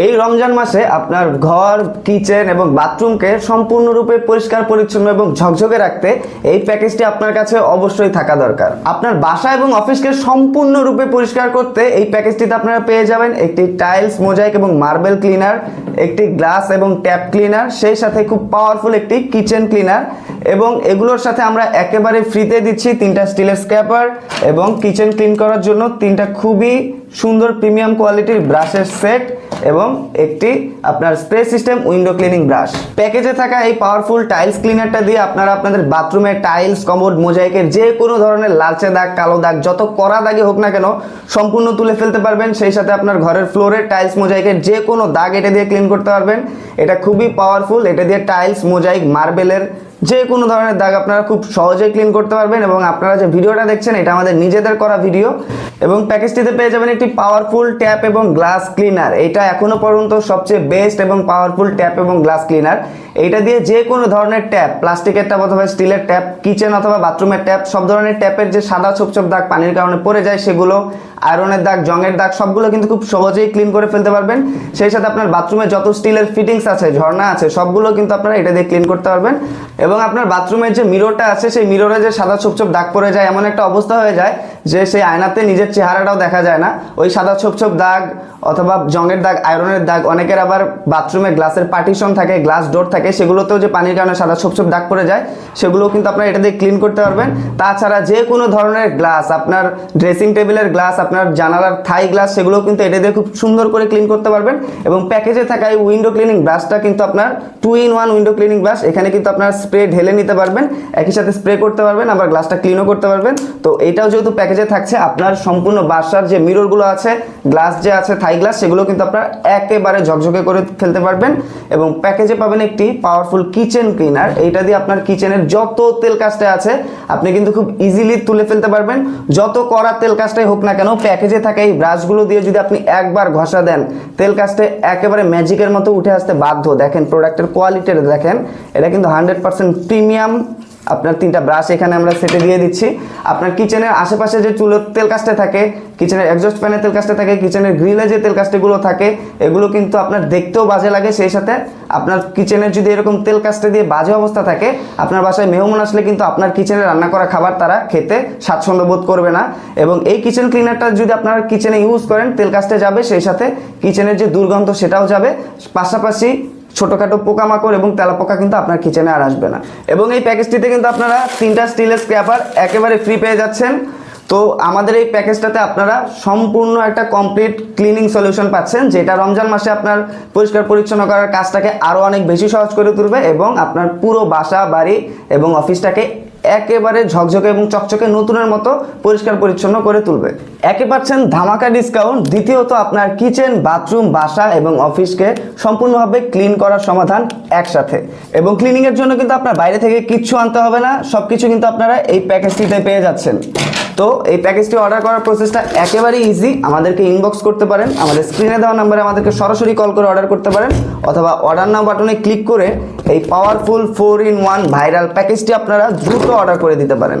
এই রমজান মাসে আপনার ঘর, কিচেন এবং বাথরুমকে সম্পূর্ণরূপে পরিষ্কার, পরিচ্ছন্ন এবং ঝকঝকে রাখতে এই প্যাকেজটি আপনার কাছে অবশ্যই থাকা দরকার। আপনার বাসা এবং অফিসকে সম্পূর্ণরূপে পরিষ্কার করতে এই প্যাকেজটিতে আপনারা পেয়ে যাবেন একটি টাইলস, মোজাইক এবং মার্বেল ক্লিনার, একটি গ্লাস এবং ট্যাপ ক্লিনার, সেই সাথে খুব পাওয়ারফুল একটি কিচেন ক্লিনার এবং এগুলোর সাথে আমরা একেবারে ফ্রিতে দিচ্ছি তিনটা স্টিলের স্ক্যাপার এবং কিচেন ক্লিন করার জন্য তিনটা খুবই সুন্দর প্রিমিয়াম কোয়ালিটির ব্রাশের সেট এবং একটি আপনার spray system window cleaning brush. প্যাকেজে থাকা এই পাওয়ারফুল টাইলস ক্লিনারটা দিয়ে আপনারা আপনাদের বাথরুমে টাইলস, কমোড, মোজাইকের যে কোনো ধরনের লালচে দাগ, কালো দাগ, যত কড়া দাগে হোক না কেন, সম্পূর্ণ তুলে ফেলতে পারবেন। সেই সাথে আপনার ঘরের ফ্লোরের টাইলস, মোজাইকের যে কোনো দাগ এটা দিয়ে ক্লিন করতে পারবেন। এটা খুবই পাওয়ারফুল। এটা দিয়ে টাইলস, মোজাইক, মার্বেলের যে কোনো ধরনের দাগ আপনারা খুব সহজেই ক্লিন করতে পারবেন এবং আপনারা যে ভিডিওটা দেখছেন, এটা আমাদের নিজেদের করা ভিডিও এবং প্যাকেজটিতে পেয়ে যাবেন একটি পাওয়ারফুল ট্যাপ এবং গ্লাস ক্লিনার এটা এখনও পর্যন্ত সবচেয়ে বেস্ট এবং পাওয়ারফুল ট্যাপ এবং গ্লাস ক্লিনার এইটা দিয়ে যে কোনো ধরনের ট্যাপ প্লাস্টিকের ট্যাপ অথবা স্টিলের ট্যাপ কিচেন অথবা বাথরুমের ট্যাপ সব ধরনের ট্যাপের যে সাদা ছোপ ছোপ দাগ পানির কারণে পড়ে যায়, সেগুলো আয়রনের দাগ জংয়ের দাগ, সবগুলো কিন্তু খুব সহজেই ক্লিন করে ফেলতে পারবেন। সেই সাথে আপনার বাথরুমে যত স্টিলের ফিটিংস আছে, ঝর্ণা আছে, সবগুলো কিন্তু আপনারা এটা দিয়ে ক্লিন করতে পারবেন। এবং আপনার বাথরুমের যে মিররটা আছে, সেই মিররে যে সাদা ছোপ ছোপ দাগ পড়ে যায়, এমন একটা অবস্থা হয়ে যায় যে সেই আয়নাতে নিজের চেহারাটাও দেখা যায় না। ওই সাদা ছোপ ছোপ দাগ অথবা জংয়ের দাগ আয়রনের দাগ, অনেকের আবার বাথরুমে গ্লাসের পার্টিশন থাকে গ্লাস ডোর থাকে, সেগুলোতেও যে পানির কারণে সাদা ছোপ ছোপ দাগ পড়ে যায় সেগুলো কিন্তু আপনারা এটা দিয়ে ক্লিন করতে পারবেন। তাছাড়া যে কোনো ধরনের গ্লাস আপনার ড্রেসিং টেবিলের গ্লাস আপনার জানালার থাই গ্লাস সেগুলো কিন্তু এটা দিয়ে খুব সুন্দর করে ক্লিন করতে পারবেন। এবং প্যাকেজে থাকা এই উইন্ডো ক্লিনিং ব্রাশটা কিন্তু আপনার two in one window cleaning brush এখানে কিন্তু আপনার স্প্রে ঢেলে নিতে পারবেন, একই সাথে স্প্রে করতে পারবেন, আবার গ্লাসটা ক্লিনও করতে পারবেন। তো এটাও যেহেতু প্যাকেজে থাকছে আপনার সম্পূর্ণ বাসার যে মিররগুলো আছে গ্লাস যে আছে থাই গ্লাস সেগুলো কিন্তু আপনার একেবারে ঝকঝকে করে ফেলতে পারবেন এবং প্যাকেজে পাবেন একটি পাওয়ারফুল কিচেন ক্লিনার এইটা দিয়ে আপনার কিচেনের যত তেল কাজটা আছে, আপনি কিন্তু খুব ইজিলি তুলে ফেলতে পারবেন। যত কড়া তেল কাজটাই হোক না কেন, প্যাকেজে থাকা এই ব্রাশগুলো দিয়ে যদি আপনি একবার ঘষা দেন, তেল কাজটা একেবারে ম্যাজিকের মতো উঠে আসতে বাধ্য। দেখেন প্রোডাক্টের কোয়ালিটিটা দেখেন, এটা কিন্তু হান্ড্রেড পার্সেন্ট প্রিমিয়াম আপনার তিনটা ব্রাশ এখানে আমরা সেটে দিয়ে দিচ্ছি। আপনার কিচেনের আশেপাশে যে চুলোর তেল কাজটা থাকে কিচেনের এক্সস্ট ফ্যানের তেল কাজটা থাকে কিচেনের গ্রিলে যে তেল কাজটাগুলো থাকে, এগুলো কিন্তু আপনার দেখতেও বাজে লাগে। সেই সাথে আপনার কিচেনের যদি এরকম তেল কাজটা দিয়ে বাজে অবস্থা থাকে, আপনার বাসায় মেহমান আসলে কিন্তু আপনার কিচেনে রান্না করা খাবার তারা খেতে স্বাচ্ছন্দ্য বোধ করবে না। এবং এই কিচেন ক্লিনারটা যদি আপনারা কিচেনে ইউজ করেন, তেল কাজটা যাবে, সেই সাথে কিচেনের যে দুর্গন্ধ সেটাও যাবে। পাশাপাশি ছোটোখাটো পোকামাকড় এবং তেলাপোকা কিন্তু আপনার কিচেনে আর আসবে না। এবং এই প্যাকেজটিতে কিন্তু আপনারা তিনটা স্টিলের স্ক্র্যাপার একেবারে ফ্রি পেয়ে যাচ্ছেন। তো আমাদের এই প্যাকেজটাতে আপনারা সম্পূর্ণ একটা কমপ্লিট ক্লিনিং সলিউশন পাচ্ছেন, যেটা রমজান মাসে আপনার পরিষ্কার পরিচ্ছন্ন করার কাজটাকে আরও অনেক বেশি সহজ করে তুলবে এবং আপনার পুরো বাসা, বাড়ি এবং অফিসটাকে একেবারে ঝকঝকে এবং চকচকে নতুনের মতো পরিষ্কার পরিচ্ছন্ন করে তুলবে। একে পাচ্ছেন ধামাকা ডিসকাউন্ট দ্বিতীয়ত আপনার কিচেন বাথরুম বাসা এবং অফিসকে সম্পূর্ণভাবে ক্লিন করার সমাধান একসাথে। এবং ক্লিনিংয়ের জন্য কিন্তু আপনার বাইরে থেকে কিচ্ছু আনতে হবে না সব কিছু কিন্তু আপনারা এই প্যাকেজটিতে পেয়ে যাচ্ছেন। তো এই প্যাকেজটি অর্ডার করার প্রসেসটা একেবারে ইজি আমাদেরকে ইনবক্স করতে পারেন, আমাদের স্ক্রিনে দেওয়া নাম্বারে আমাদেরকে সরাসরি কল করে অর্ডার করতে পারেন, অথবা অর্ডার নাও বাটনে ক্লিক করে এই powerful four in one viral প্যাকেজটি আপনারা দ্রুত অর্ডার করে দিতে পারেন।